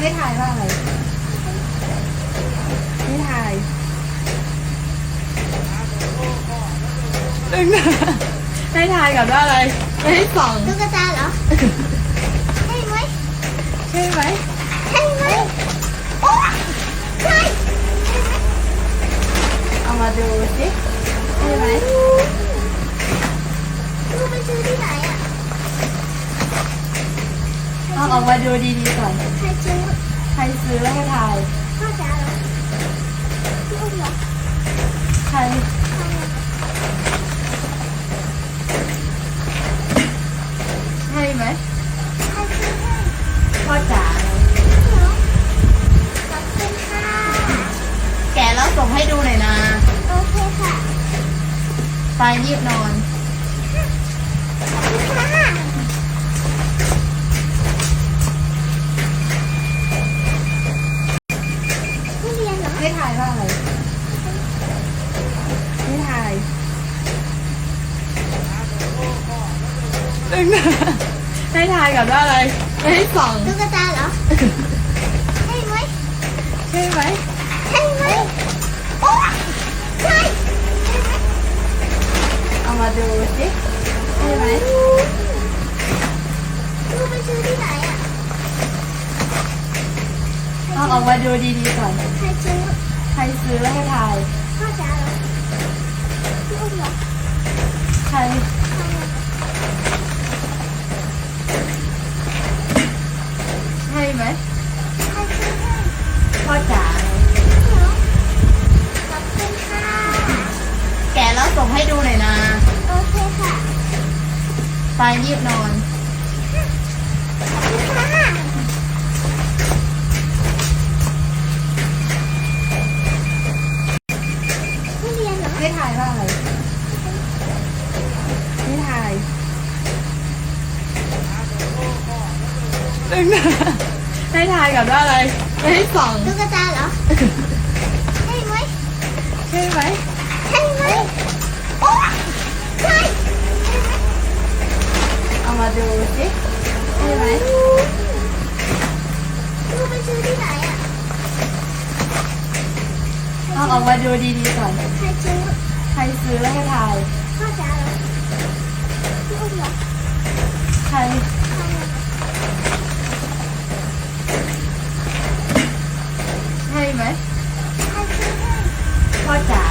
ให้ทายว่าอะไรให้ทายตึงนะให้ทายกับว่าอะไรให้สองตุ๊กตาเหรอ ใช่ไหมใช่ไหมใช่ไหมโอ้ใช่เอามาดูสิใช่ไหมลูกไปซื้อที่ไหนอะเอาออกมาดูดีๆก่อนใครซื้อใคร ซื้อแล้วให้ทายพ่อจ๋าเหรอพี่อุ้มเหรอใครใครอะใช่ไหมใครซื้อให้พ่อจ๋าเหรอขอบคุณค่ะแกะแล้วส่งให้ดูหน่อยนะ โอเคค่ะ ไปรีบนอน รียนเหรอให้ทายว่าอะไรให้ทายตึงนะให้ทายกับว่าอะไรให้ส่องตุ๊กตาเหรอ ใช่ไหมใช่ไหมใช่ไหมโอ้ใช่ใช่ไหมเอามาดูสิใช่ไหมลูกไปซื้อที่ไหนอะเอาออกมาดูดีๆก่อน รซื้อใครซื้อแล้วให้ทาย พ่อจ๋าพี่อุ้มเหรอใครใครอะใช่ไหม ใครซื้อให้พ่อจ๋า เหรอขอบคุณค่ะแกะแล้วส่งให้ดูหน่อยนะ โอเคค่ะ ไปรีบนอน ไม่เรียนเหรอให้ทายว่าอะไรให้ทายตึงนะให้ทายกับว่าอะไรให้สองตุ๊กตาเหรอ ใช่ไหมใช่ไหมใช่ไหมโอ้ใช่ใช่ไหมเอามาดูสิใช่ไหมลูกไปซื้อที่ไหนอะ เอาออกมาดูดีๆก่อนใค รซื้อใครซื้อแล้วให้ทาย พ่อจ๋าเหรอพี่อุ้มเหรอใครใครอะใช่ไหมใครซื้อให้พ่อจ๋า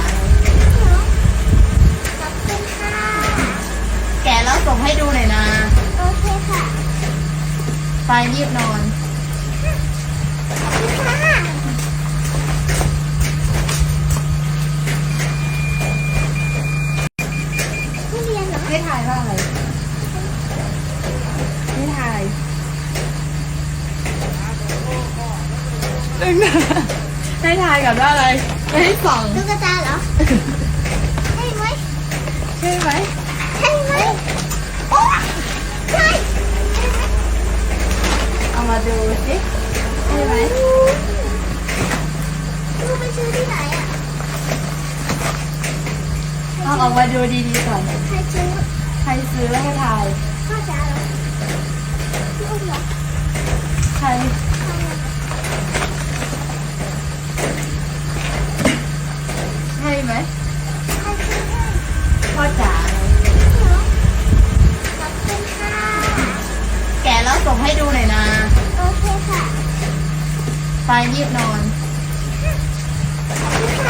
เหรอขอบคุณค่ะแกะแล้วส่งให้ดูหน่อยนะ โอเคค่ะ ไปรีบนอน เหรอให้ทายว่าอะไรให้ทายตึงนะให้ทายกับว่าอะไรให้สองตุ๊กตาเหรอ ใช่ไหมใช่ไหมใช่ไหมโอ้ใช่ใช่ไหมเอามาดูสิใช่ไหมลูกไปซื้อที่ไหนอะเอาออกมาดูดีๆก่อนใครซื้อใค รซื้อแล้วให้ทาย พ่อจ๋าเหรอพี่อุ้มเหรอใครใครอะใช่ไหมใครซื้อให้พ่อจ๋าเหรอขอบคุณค่ะแกะแล้วส่งให้ดูหน่อยนะ โอเคค่ะไปรีบนอน ขอบคุณ